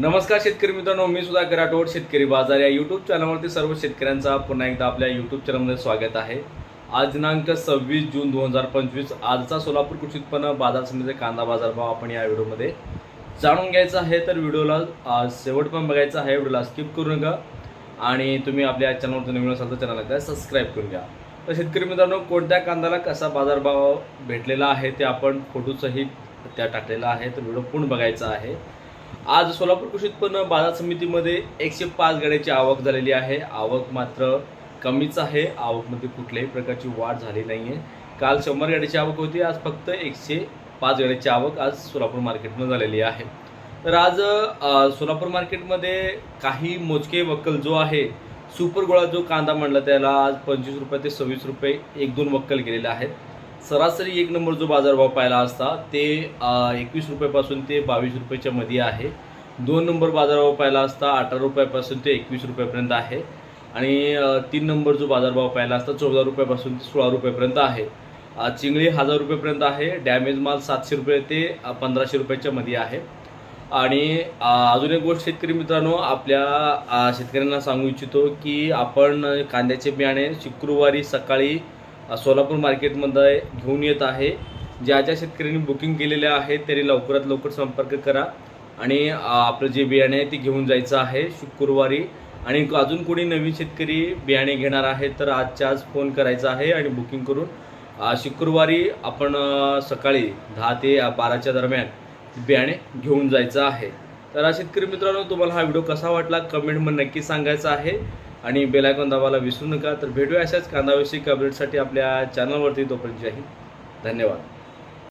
नमस्कार शेतकरी मित्रांनो मी सुद्धा राठोड शेतकरी बाजार या यूट्यूब चॅनलवरती सर्व शेतकऱ्यांचा पुन्हा एकदा आपल्या यूट्यूब चॅनलमध्ये स्वागत आहे. आज दिनांक सव्वीस जून दोन हजार पंचवीस आजचा सोलापूर कृषी उत्पन्न बाजार समितीचे कांदा बाजारभाव आपण या व्हिडिओमध्ये जाणून घ्यायचा आहे. तर व्हिडिओला शेवट पण बघायचा आहे. व्हिडिओला स्किप करू नका. आणि तुम्ही आपल्या चॅनलवरती नवीन असाल तर चॅनलला काय सबस्क्राईब करून घ्या. तर शेतकरी मित्रांनो कोणत्या कांद्याला कसा बाजारभाव भेटलेला आहे ते आपण फोटोसहित त्या टाकलेला आहे. तर व्हिडिओ पूर्ण बघायचा आहे. आज सोलापूर कृषी उत्पन्न बाजार समितीमध्ये एकशे पाच गाड्याची आवक झालेली आहे. आवक मात्र कमीच आहे. आवकमध्ये कुठल्याही प्रकारची वाढ झाली नाही आहे काल शंभर गाड्याची आवक होती. आज फक्त एकशे पाच गाड्याची आवक आज सोलापूर मार्केटमध्ये झालेली आहे. तर आज सोलापूर मार्केटमध्ये काही मोजके वक्कल जो आहे सुपर गोळा जो कांदा म्हणला त्याला आज पंचवीस रुपये ते सव्वीस रुपये एक दोन वक्कल गेलेले आहेत. सरासरी एक नंबर जो बाजारभाव पाहिला असता ते एकवीस रुपयापासून ते बावीस रुपयाच्या मध्ये आहे. दोन नंबर बाजारभाव पाहिला असता अठरा रुपयापासून ते एकवीस रुपयापर्यंत आहे. आणि तीन नंबर जो बाजारभाव पाहिला असता चौदा रुपयापासून ते सोळा रुपयापर्यंत आहे. चिंगळी हजार रुपयेपर्यंत आहे डॅमेज माल सातशे रुपये ते पंधराशे रुपयाच्या मध्ये आहे. आणि अजून एक गोष्ट शेतकरी मित्रांनो आपल्या शेतकऱ्यांना सांगू इच्छितो की आपण कांद्याचे बियाणे शुक्रवारी सकाळी सोलापूर मार्केटमध्ये घेऊन येत आहे. ज्या ज्या शेतकऱ्यांनी बुकिंग केलेले आहे त्यांनी लवकरात लवकर संपर्क करा. आणि आपलं जे बियाणे आहे ते घेऊन जायचं आहे शुक्रवारी. आणि अजून कोणी नवीन शेतकरी बियाणे घेणार आहे तर आजच्या आज फोन करायचा आहे आणि बुकिंग करून. शुक्रवारी आपण सकाळी दहा ते बाराच्या दरम्यान बियाणे घेऊन जायचं आहे. तर शेतकरी मित्रांनो तुम्हाला हा व्हिडिओ कसा वाटला? कमेंटमध्ये नक्की सांगायचा आहे. आणि बेलायकॉन दाबायला विसरू नका. तर भेटूया अशाच कांदाविषयी अपडेटसाठी आपल्या चॅनलवरती तोपर्यंत जय हिंद. धन्यवाद.